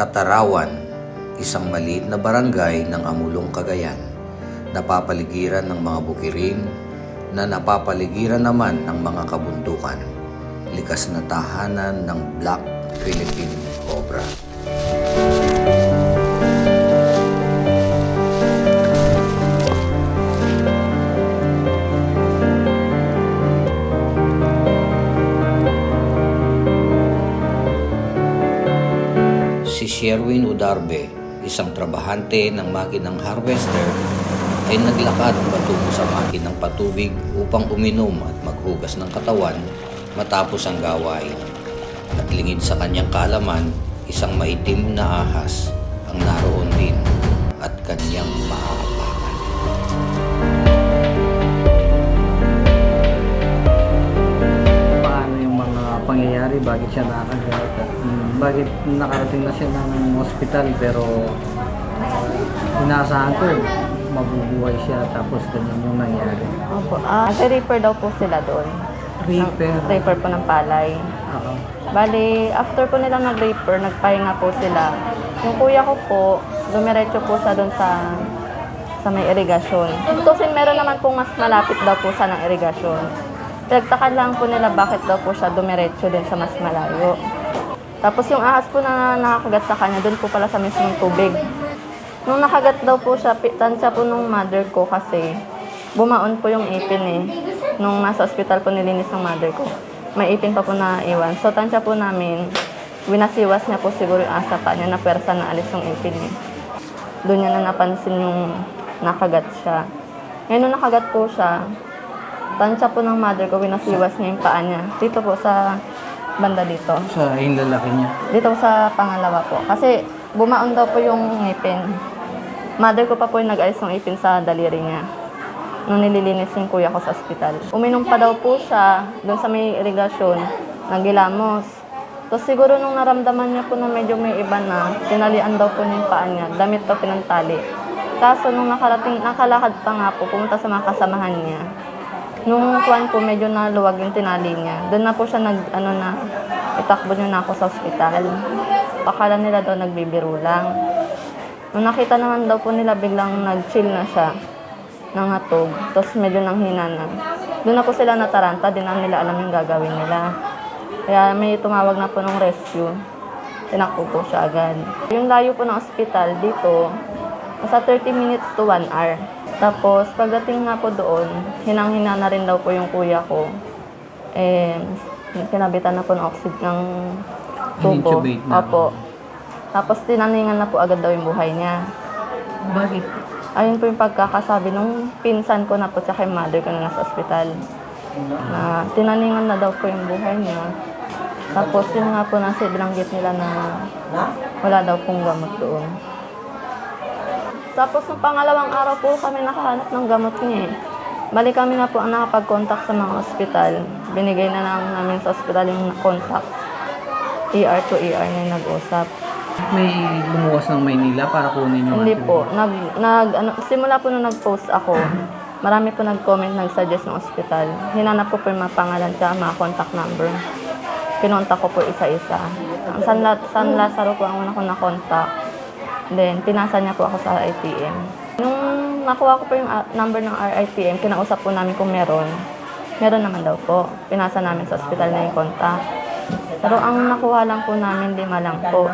Katarawan, isang maliit na barangay ng Amulong, Cagayan, napapaligiran ng mga bukirin na napapaligiran naman ng mga kabundukan. Likas na tahanan ng Black Philippine Cobra. Sherwin Udarbe, isang trabahante ng makinang harvester, ay naglakad patungo sa makinang patubig upang uminom at maghugas ng katawan matapos ang gawain. At lingid sa kanyang kaalaman, isang maitim na ahas ang naroon din at kanyang maapakan. Pangyayari, bakit siya nakakagat, mm, bakit nakarating na siya ng hospital pero inaasahan ko mabubuhay siya tapos ganyan yung nangyari. Opo. Ah, kasi reaper daw po sila doon. Reaper? Reaper po ng palay. Oo. Bali, after po nila nag-reaper, nagpahinga po sila. Yung kuya ko po, dumiretso po sa doon sa sa may irigasyon. Kasi meron naman pong mas malapit daw po sa ng irigasyon. Pinagtakan lang po nila bakit daw po siya dumiretso din sa mas malayo. Tapos yung ahas po na nakakagat sa kanya, doon po pala sa mismong tubig. Nung nakagat daw po siya, tansya po nung mother ko kasi bumaon po yung ipin eh. Nung nasa ospital po nilinis ng mother ko, may ipin pa po na iwan. So tansya po namin, winasiwas niya po siguro yung asa pa niya na persa na alis yung ipin eh. Doon niya na napansin yung nakagat siya. Ngayon nung nakagat po siya, tansya po ng mother ko, winasiwas niya yung paa niya. Dito po sa banda dito. Sa yung lalaki niya. Dito sa pangalawa po. Kasi bumaon daw po yung ngipin. Mother ko pa po yung nag-ayos ng ipin sa daliri niya. Nung nililinis yung kuya ko sa ospital. Uminom pa daw po siya doon sa may irigasyon. Nagilamos. Tapos siguro nung naramdaman niya po na medyo may iba na, tinalian daw po niya yung paa niya. Damit daw pinantali. Kaso nung nakarating, nakalakad pa nga po, pumunta sa mga kasamahan niya. Nung kuwan po, medyo naluwag yung tinali niya. Doon na po siya nag, ano na, itakbo niya na ako sa ospital. Akala nila daw nagbibiro lang. Nung nakita naman daw po nila, biglang nag-chill na siya. Nangatog. Tapos medyo nanghina na. Doon na po sila nataranta, di na nila alam yung gagawin nila. Kaya may tumawag na po ng rescue. Tinakbo po siya agad. Yung layo po ng ospital dito, nasa 30 minutes to 1 hour. Tapos, pagdating nga po doon, hinang-hina na rin daw po yung kuya ko. Eh, pinabitan na po ng oxygen ng tubo. Na. Opo. Tapos, tinaningan na po agad daw yung buhay niya. Bakit? Ayun po yung pagkakasabi nung pinsan ko na po tsaka yung mother ko na nasa ospital. Na tinaningan na daw po yung buhay niya. Tapos yun nga po nasa binanggit nila na wala daw pong gamot doon. Tapos nung pangalawang araw po kami nakahanap ng gamot niya eh. Bali kami na po ang nakapag-contact sa mga ospital. Binigay na lang namin sa ospital yung contact. ER to ER na yung nag-usap. May lumuwas ng Maynila para kunin yung Hindi ating- po. Nag, nag, ano, simula po nung nag-post ako, marami po nag-comment, nag-suggest ng ospital. Hinanap ko po yung mga pangalan at mga contact number. Kinontak ko po isa-isa. Ang San, La- San Lazaro po ang una ko na-contact. Then, pinasa niya po ako sa RITM. Nung nakuha ko po yung ah, number ng RITM, kinausap po namin kung meron. Meron naman daw po. Pinasa namin sa ospital na yung contact. Pero ang nakuha lang po namin, lima lang po.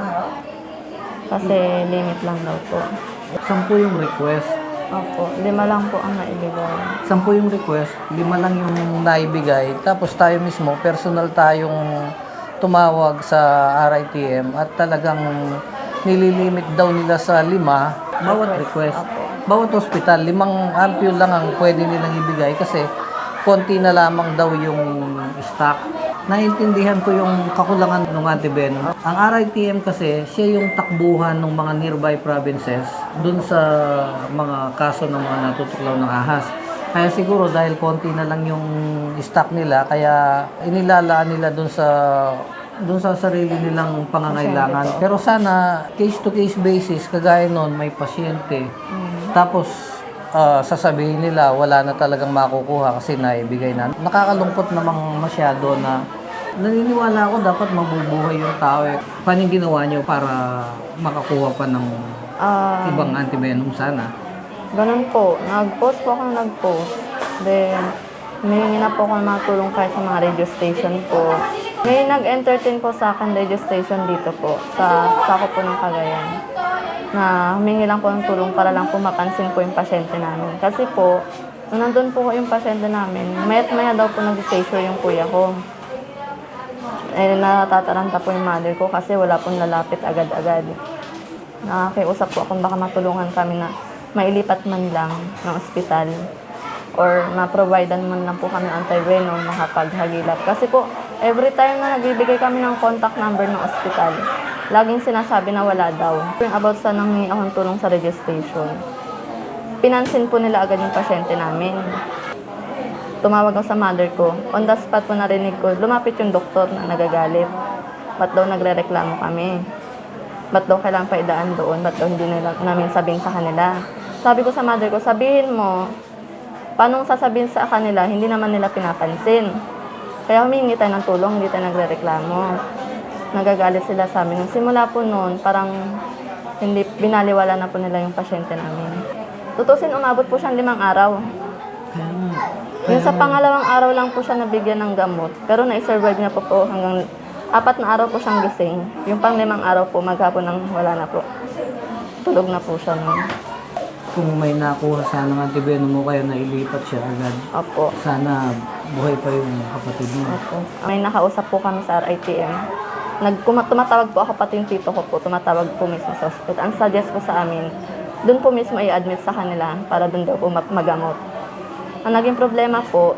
Kasi limit lang daw po. Sampu yung request. Opo, lima lang po ang naibigay. Sampu yung request, lima lang yung naibigay. Tapos tayo mismo, personal tayong tumawag sa RITM at talagang nililimit daw nila sa lima bawat request. Bawat hospital, limang ampule lang ang pwede nilang ibigay kasi konti na lamang daw yung stock. Naintindihan ko yung kakulangan ng Ate Ben. Ang RITM kasi, siya yung takbuhan ng mga nearby provinces dun sa mga kaso ng mga natutuklaw ng ahas. Kaya siguro dahil konti na lang yung stock nila, kaya inilalaan nila dun sa dun sa sarili nilang pangangailangan. Pero sana case to case basis, kagaya nun, may pasyente. Tapos ah, sasabihin nila wala na talagang makukuha kasi naibigay na. Nakakalungkot namang masyado na naniniwala ako dapat mabubuhay yung tao. Eh. Paano yung ginawa niyo para makakuha pa ng Ah, ibang antivenom sana? Ganun po. Nag-post po ako ng nag-post. Then, humingi na po ako ng mga tulong kahit sa mga radio station po. May nag-entertain po sa akin radio station dito po, sa sako po ng Cagayan. Na humingi lang po ng tulong para lang po mapansin po yung pasyente namin. Kasi po, nung nandun po yung pasyente namin, mayat maya daw po nag-seizure yung kuya ko. Eh, natataranta po yung mother ko kasi wala pong lalapit agad-agad nakiusap po akong baka matulungan kami na mailipat man lang ng ospital or ma-providean man lang po kami antivenom makapaghagilap. Kasi po, every time na nagbibigay kami ng contact number ng ospital, laging sinasabi na wala daw. About sa nanghingi akong tulong sa registration, pinansin po nila agad yung pasyente namin. Tumawag ako sa mother ko. On the spot po narinig ko, lumapit yung doktor na nagagalit. Ba't daw nagre-reklamo kami? Ba't daw kailangan pa idaan doon? Ba't daw hindi nila, namin sabihin sa kanila? Sabi ko sa mother ko, sabihin mo, paano sasabihin sa kanila, hindi naman nila pinapansin. Kaya humingi tayo ng tulong, hindi tayo nagre-reklamo. Nagagalit sila sa amin. Simula po noon, parang hindi binaliwala na po nila yung pasyente namin. Tutusin, umabot po siyang limang araw. Yung sa pangalawang araw lang po siya nabigyan ng gamot. Pero na-survive niya po po hanggang apat na araw po siyang gising. Yung pang limang araw po, maghapon nang wala na po. Tulog na po siya nun. Kung may nakuha sana ng antivenom mo kaya nailipat siya agad. Opo. Sana buhay pa yung kapatid mo. Opo. May nakausap po kami sa RITM. Nag, tumatawag po ako pati yung tito ko po, tumatawag po mismo sa hospital. Ang suggest po sa amin, doon po mismo i-admit sa kanila para doon daw po mag- magamot. Ang naging problema po,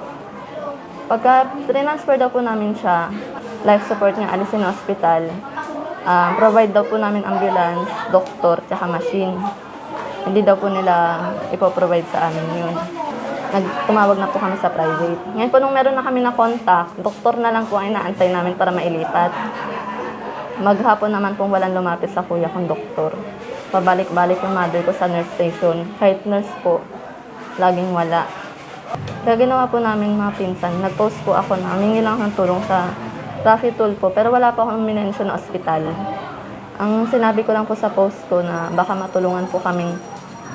pagka transfer daw po namin siya, life support niya, alisin ng hospital, ah, provide daw po namin ambulance, doktor, tsaka machine. Hindi daw po nila ipoprovide sa amin yun. Nagtumawag na po kami sa private. Ngayon po nung meron na kami na contact, doktor na lang po ang inaantay namin para mailipat. Maghapon naman pong walang lumapit sa kuya kong doktor. Pabalik-balik yung mother ko sa nurse station. Kahit nurse po, laging wala. Kaya ginawa po namin mga pinsan, nag-post po ako na humingi lang ng tulong sa Rafi Tulpo, pero wala pa akong minensyon na ospital. Ang sinabi ko lang po sa post ko na baka matulungan po kaming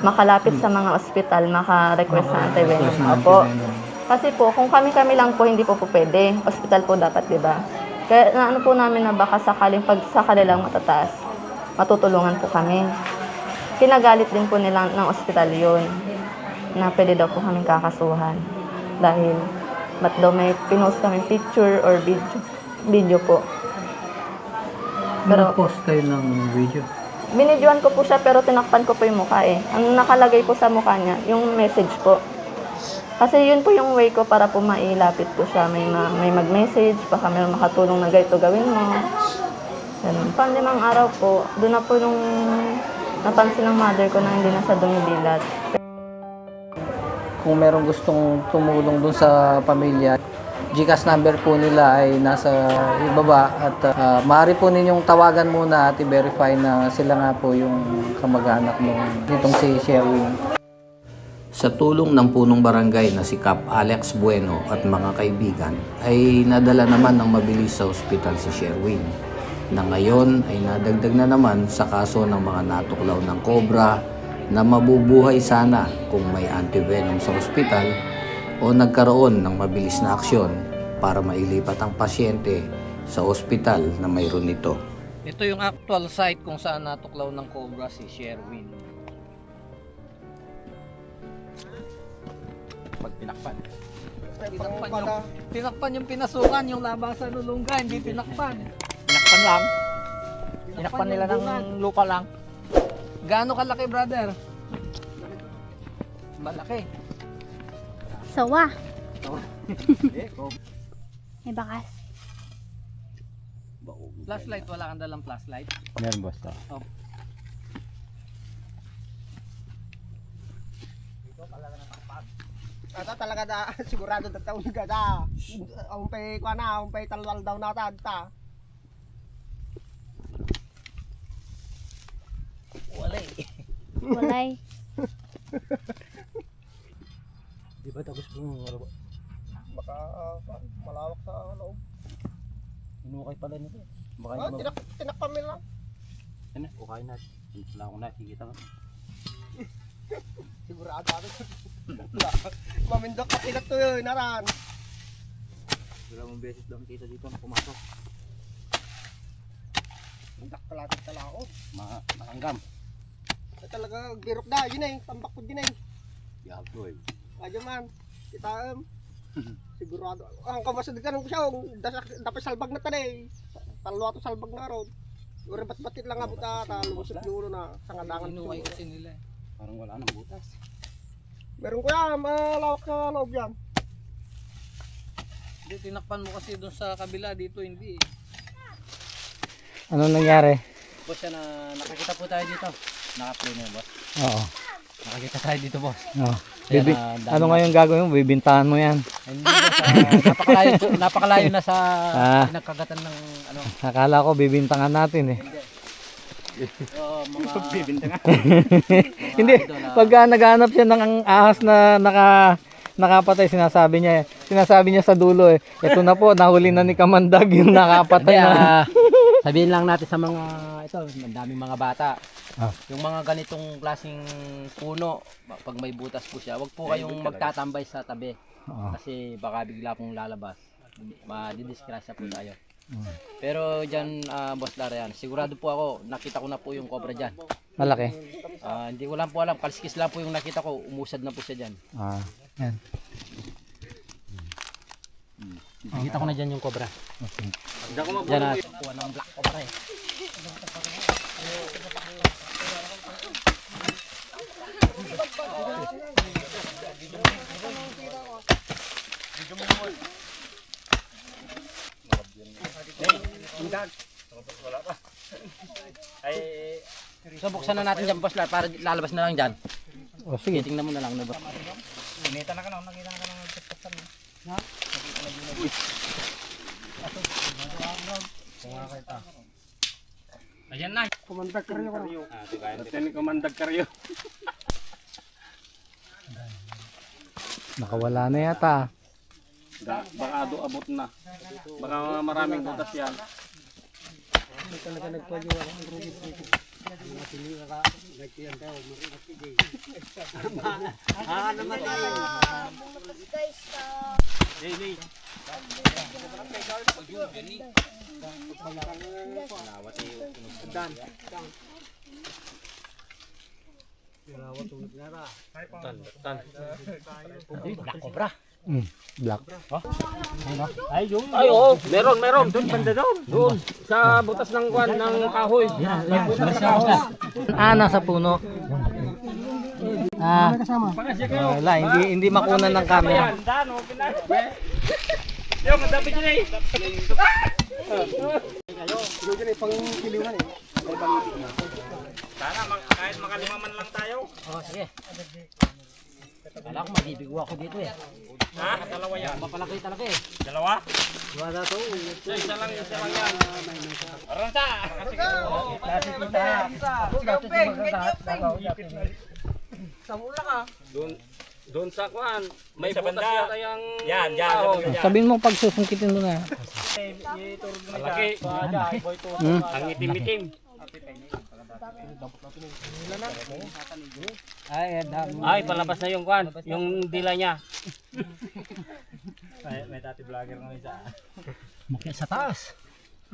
makalapit sa mga ospital, maka-request na antivenom. Opo. Kasi po, kung kami-kami lang po, hindi po po pwede. Ospital po dapat, di ba? Kaya naano po namin na baka sakaling pag sa kanilang matataas, matutulungan po kami. Kinagalit din po nila ng ospital yun na pwede daw po kaming kakasuhan. Dahil, ba't daw may pinost kami picture or video, video po. Pero Pero- post kayo ng video. Binidyoan ko po siya pero tinakpan ko po yung mukha eh. Ang nakalagay po sa mukha niya, yung message po. Kasi yun po yung way ko para po mailapit po siya. May, ma- may mag-message, baka may makatulong na ganito gawin mo. Ganun. Pang limang araw po, doon na po nung napansin ng mother ko na hindi na siya dumidilat. Kung meron gustong tumulong dun sa pamilya, Gcash number po nila ay nasa ibaba at uh, maaari po ninyong tawagan muna at i-verify na sila nga po yung kamag-anak nung nitong si Sherwin. Sa tulong ng punong barangay na si Cap Alex Bueno at mga kaibigan ay nadala naman ng mabilis sa ospital si Sherwin na ngayon ay nadagdag na naman sa kaso ng mga natuklaw ng kobra na mabubuhay sana kung may antivenom sa ospital o nagkaroon ng mabilis na aksyon para mailipat ang pasyente sa ospital na mayroon nito. Ito yung actual site kung saan natuklaw ng cobra si Sherwin. Pag tinakpan. Tinakpan yung, tinakpan yung pinasukan, yung labang sa lulungga, hindi tinakpan. Tinakpan lang. Tinakpan nila ng lupa lang. Gaano kalaki, brother? Malaki. Sawa. May bakas. Flashlight, wala kang dalang flashlight. Meron boss to. Ata talaga da sigurado da taon nga da. Umpay kwa na, umpay talwal daw na ta ta. Walay. Di ba tapos mo ano ba? Baka ah, malawak sa loob. Kulay nito. eh. Baka Oh, hindi tinak tinakpan mo lang. Ano, kukain natin. Wala akong nakikita ko. Sigurado ako. Mamindok ka tinak to yun, naran. Dalawang beses lang kita dito na pumasok. Mindak pala ito talaon. Mga nakanggam. Ay talaga, girok na, yun eh, tambak ko din eh. Yago eh. Kaya man, kita um, sigurado. Ang kamasad ka nung siya, dapat salbag na tanay. Talwa to salbag na ron. Uri bat-batit lang nga buta, talusot yung ulo na sangadangan Inuway ko. kasi nila eh. Parang wala nang butas. Meron ko yan, malawak na loob yan. Hindi, tinakpan mo kasi doon sa kabila, dito hindi eh. Ano nangyari? Boss, yan, ah, nakakita po tayo dito. Naka-play na boss. Oo. Nakakita tayo dito, boss. Oo. Bibi- ah, dami ano ngayon gagawin mo? Bibintahan mo yan. Hindi, ah, napakalayo, napakalayo na sa Ah. pinagkagatan ng ano. Akala ko bibintangan natin eh. Oh, mga bibintangan. Hindi, pagka naghanap siya ng ang ahas na naka nakapatay, sinasabi niya, eh. sinasabi niya sa dulo eh, ito na po, nahuli na ni Kamandag yung nakapatay na. Sabihin lang natin sa mga ito, ang daming mga bata. Ah. Yung mga ganitong klaseng puno, pag may butas po siya, wag po kayong magtatambay sa tabi. Oo. Kasi baka bigla pong lalabas. Madidisgrasya po tayo. Hmm. Pero dyan, ah, Boss Darian, sigurado po ako, nakita ko na po yung cobra dyan. Malaki. Ah, hindi ko lang po alam, kaliskis lang po yung nakita ko, umusad na po siya dyan. Ah, yan. Nakita ko na dyan yung cobra. Okay. Dyan na, kuha ng black cobra eh. So buksan na natin dyan boss la para lalabas na lang dyan. O sige. Titingnan mo na lang na boss. Ayan na. Kumandag ka rin ako. Nakawala na yata. Baka do abot na. Baka maraming butas yan. Cobra. Mm, black. Ay, oo. Meron, meron. Doon, banda doon. Doon. Sa butas ng kwan, ng kahoy. Ah, nasa puno. Ah, wala, hindi, hindi makunan ng camera. Yo, madami dyan eh. Yung dyan eh, pang kiliwan eh. Sana, kahit makalima man lang tayo. Oh, sige. Kala ko mabibigo ako dito eh. Ha? Dalawa yan. Mapalaki talaga eh. Dalawa? Wala to. Isa, lang, isa lang yan. Aranta! Kasi Doon, doon sa kwan, may butas yata yung yan, yan, Sabihin mo pag susungkitin mo na. Malaki. Hmm? Ang itim-itim. Ay, Ay, palabas na yung kwan, yung dila niya. Sa taas.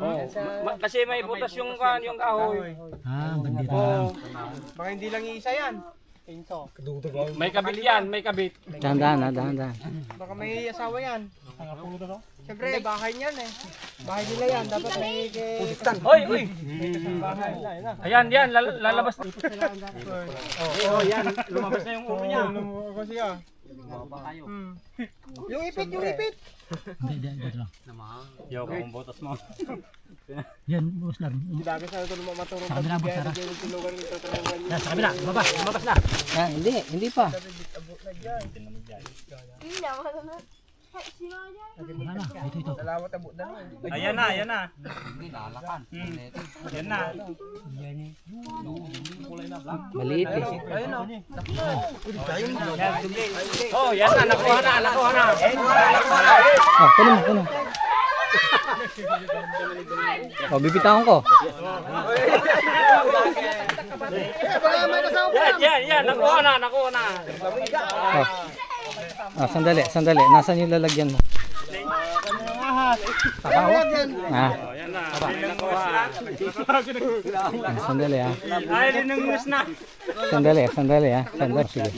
Oh, ma- kasi may butas yung kwan, yung kahoy. Ah, bandira. Oh, Baka hindi lang isa yan. May kabit yan, may kabit. Dahan-dahan, ha, dahan-dahan. Baka may asawa yan. Siyempre, bahay niyan eh. Bahay nila yan. Dapat may... Hoy, hoy. Ayan, yan, lal- lalabas. Oh, yan, lumabas na yung ulo niya. Ako Hmm. Yung ipit, yung ipit. Yo, kung butas mo. Yan, boss lang. Daga sa ito boss. Yung tulugan nito tulungan niya. Yan, sa kabila. Lumabas, lumabas na. Ah, hindi, hindi pa. Wala na. Ito, ito. Dalawat abo na. Ayan na, ayan na. Ayan na. Maliit eh. Oh, yan na, nakuha na, nakuha na. Oh, kunin mo, kunin mo. O, bibitawan ko. Yan, yan, yan. Nakuha na, nakuha na. Oh. Ah, sandali, sandali. Nasaan yung lalagyan mo? Ah. Ah, sandali ah. Ay, linungus na. Sandali, sandali ah. Sandali, sige.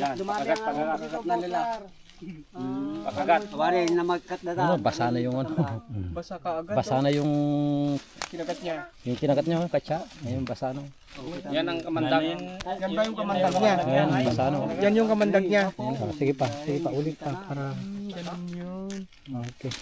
Ano, basa na yung ano. Basa ka agad. Basa na yung Kinagat niya. yung kinagat niya, katsa. Ngayon basa na. Yan ang kamandag. Yan ba yung kamandag niya? Ngayon basa na. Yan yung kamandag niya. Oh, sige pa, sige pa, ulit pa para Okay.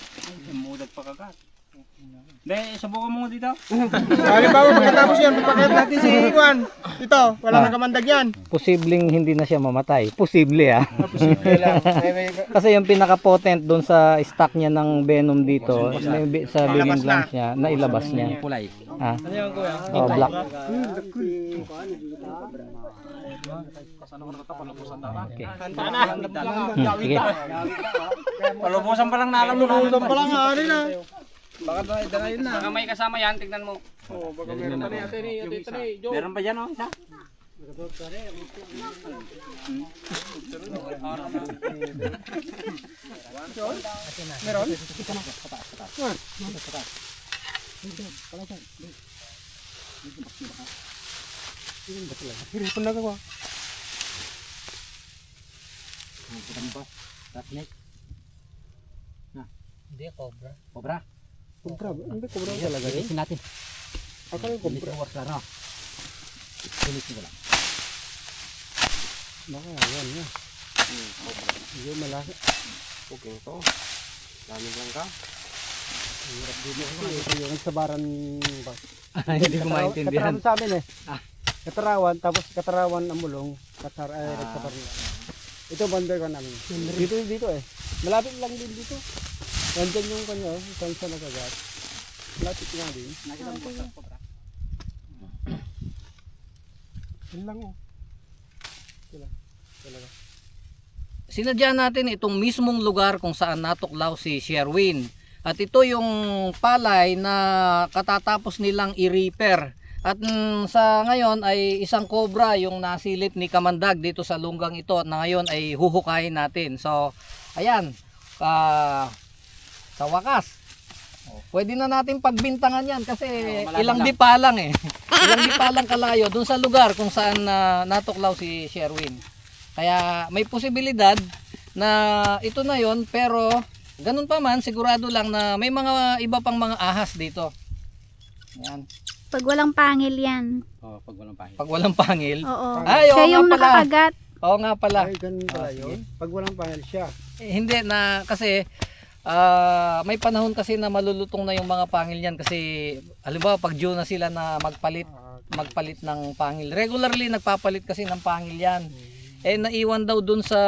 Hindi, subukan mo dito. Halimbawa pagkatapos yan, papakayat natin si Juan. Ito, wala nang kamandag yan. Posibleng hindi na siya mamatay. Posible ah. Posible lang. May- may- Kasi yung pinaka-potent doon sa stock niya ng venom dito, may bi- sa billion glands niya, nailabas niya. Kulay. Ah. Oh, black. Okay. Hmm, sige. Palubusan pa lang na alam mo na. Palubusan pa lang, hari na. Baka may kasama yan, tignan mo. Oo, baka meron pa na yan. Meron pa dyan, oh, isa. Hirapan na gawa. Hindi, cobra. Cobra. Kubra, hindi kubra talaga. Lilisin natin. Akala yung kubra. Lilisin ko lang. Lilisin ko lang. Baka yan yan. Hindi malaki. Okay to. Dami lang ka. Hirap din ako. Ito yung nagsabaran ba? Hindi ko maintindihan. Katarawan sa amin eh. Katarawan, tapos katarawan ang mulong. Katar ay nagsabaran. Ito bandar ka namin. Dito dito eh. Malapit lang din dito. Nandyan yung kanya, oh, saan siya nagagat. Malapit nga din. Nakita mo sa cobra. Yun lang oh. Sinadya natin itong mismong lugar kung saan natuklaw si Sherwin. At ito yung palay na katatapos nilang i-repair. At mm, sa ngayon ay isang cobra yung nasilip ni Kamandag dito sa lunggang ito na ngayon ay huhukayin natin. So, ayan. ah, sa wakas. Pwede na natin pagbintangan yan kasi ilang di pa lang eh. ilang di pa lang kalayo dun sa lugar kung saan na natuklaw si Sherwin. Kaya may posibilidad na ito na yon pero ganun pa man sigurado lang na may mga iba pang mga ahas dito. Yan. Pag walang pangil yan. Oh, pag walang pangil. Pag walang pangil. Oo. Ay, oo Siya yung pala. nakakagat. Oo nga pala. Ay, ganun pala Ah, yun. Pag walang pangil siya. Eh, hindi na kasi ah, may panahon kasi na malulutong na yung mga pangil niyan kasi halimbawa pag due na sila na magpalit magpalit ng pangil. Regularly nagpapalit kasi ng pangil yan. Eh naiwan daw dun sa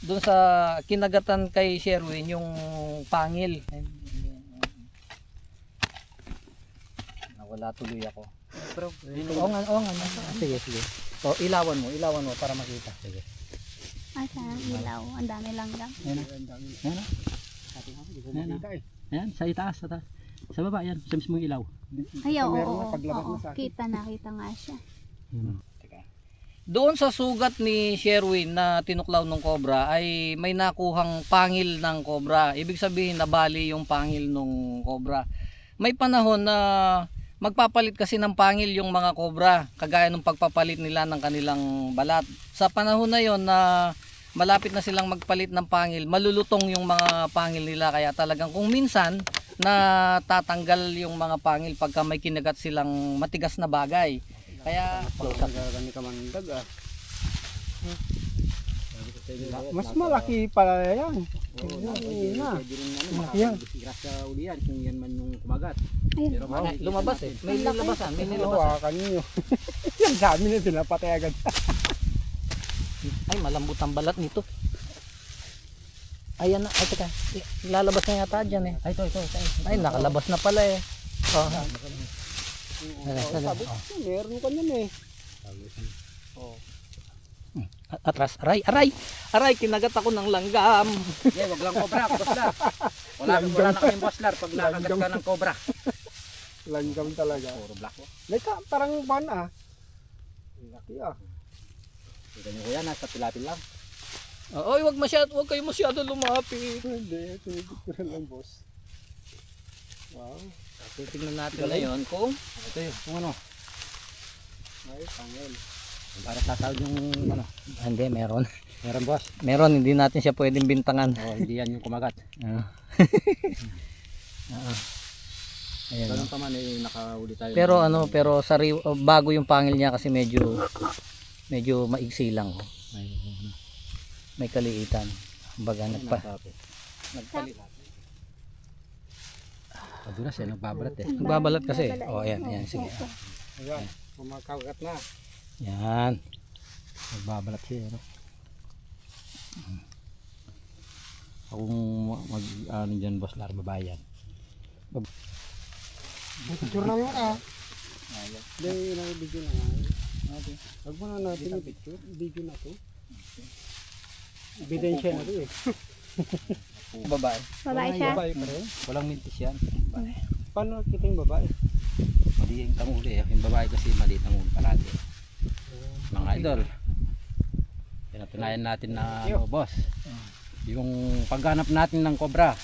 dun sa kinagatan kay Sherwin yung pangil. Nawala tuloy ako. Oo nga, oo nga. Ah, Sige, sige. O, ilawan mo, ilawan mo para makita. Sige. Ay, sa ilaw. Ang dami lang lang. Ayan, sa itaas, sa taas. Sa baba, yan. Sa mismong ilaw. Ay, oo, oo, oo. Kita na, kita nga siya. Doon sa sugat ni Sherwin na tinuklaw ng cobra ay may nakuhang pangil ng cobra. Ibig sabihin nabali yung pangil ng cobra. May panahon na magpapalit kasi ng pangil yung mga cobra kagaya ng pagpapalit nila ng kanilang balat. Sa panahon na yon na malapit na silang magpalit ng pangil, malulutong yung mga pangil nila kaya talagang kung minsan na tatanggal yung mga pangil pagka may kinagat silang matigas na bagay. Kaya. Mas malaki pala yan. Yun na. Yan. Uli yan, kung yan man yung kumagat. Lumabas eh. May nilabasan, may nilabasan. Hawakan nyo. Yan sa amin na pinapatay agad. Ay, malambot ang balat nito. Ayan na, ay teka, lalabas na yata dyan eh. Ay, ito, ito, ito. Ay, nakalabas na pala eh. Oh. Sabi ko, meron ka niyan eh. Atras, aray, aray. Aray, kinagat ako ng langgam. Yeah, wag lang cobra, bosslar. Wala, wala na kayong bosslar pag nakagat ka ng cobra. Langgam talaga. Puro black po. May ka, parang ban ah. Laki ah. Tignan nyo kuya, nasa pilapil lang. Oy, wag masyado, wag kayo masyado lumapit. Hindi, tinigit ko na lang boss. Wow. Titingnan natin ngayon kung Ito yun, kung ano. Ay, pangil. Para sasahod yung ano. hindi meron. Meron boss. Meron, hindi natin siya pwedeng bintangan. Oh, hindi yan yung kumagat. Ah. Ayan. Ganun pa man eh, nakahuli tayo. Pero ano, pero sari bago yung pangil niya kasi medyo medyo maigsi lang. oh. May, May kaliitan. Kumbaga nagpa nagpa. nagpalit. Padulas eh, nagbabalat eh. Nagbabalat kasi. Oh, ayan, ayan, sige. Ayan, kumakagat na. Yan. Nagbabalat siya. Ano? Akong mag ano dyan boss lar babayan. Picture namin ah. Hindi, na video na nga. Okay. Huwag mo na natin yung picture. Video na to. Ebidensya na to eh. Babae. Babae siya. Babae pa rin. Walang mintis yan. Paano kita yung babae? Mali yung tanguli eh. Yung babae kasi mali tanguli parati. Mga idol. Pinatunayan natin na ano, boss. Yung pagganap natin ng kobra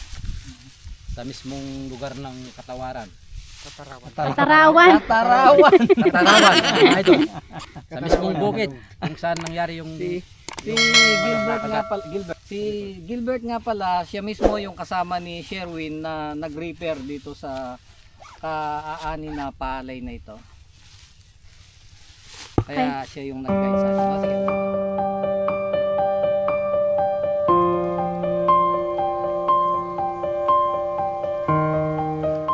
sa mismong lugar ng katawaran. Katarawan. Tarawan. Katarawan. Ah, ito. Sa mismong bukid kung saan nangyari yung Si si Gilbert nga pala, Gilbert. Si Gilbert nga pala, siya mismo yung kasama ni Sherwin na nag-repair dito sa kaaani na palay na ito. Kaya siya yung nag-guide sa atin.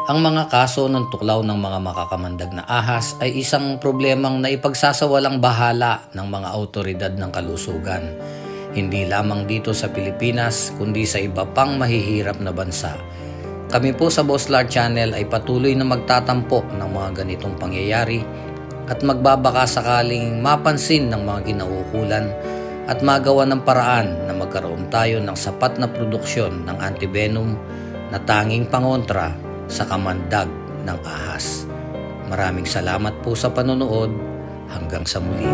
Ang mga kaso ng tuklaw ng mga makakamandag na ahas ay isang problemang naipagsasawalang bahala ng mga autoridad ng kalusugan. Hindi lamang dito sa Pilipinas kundi sa iba pang mahihirap na bansa. Kami po sa Boslar Channel ay patuloy na magtatampok ng mga ganitong pangyayari at magbabaka sakaling mapansin ng mga kinaukulan at magawa ng paraan na magkaroon tayo ng sapat na produksyon ng antivenom na tanging pangontra sa kamandag ng ahas. Maraming salamat po sa panonood. Hanggang sa muli.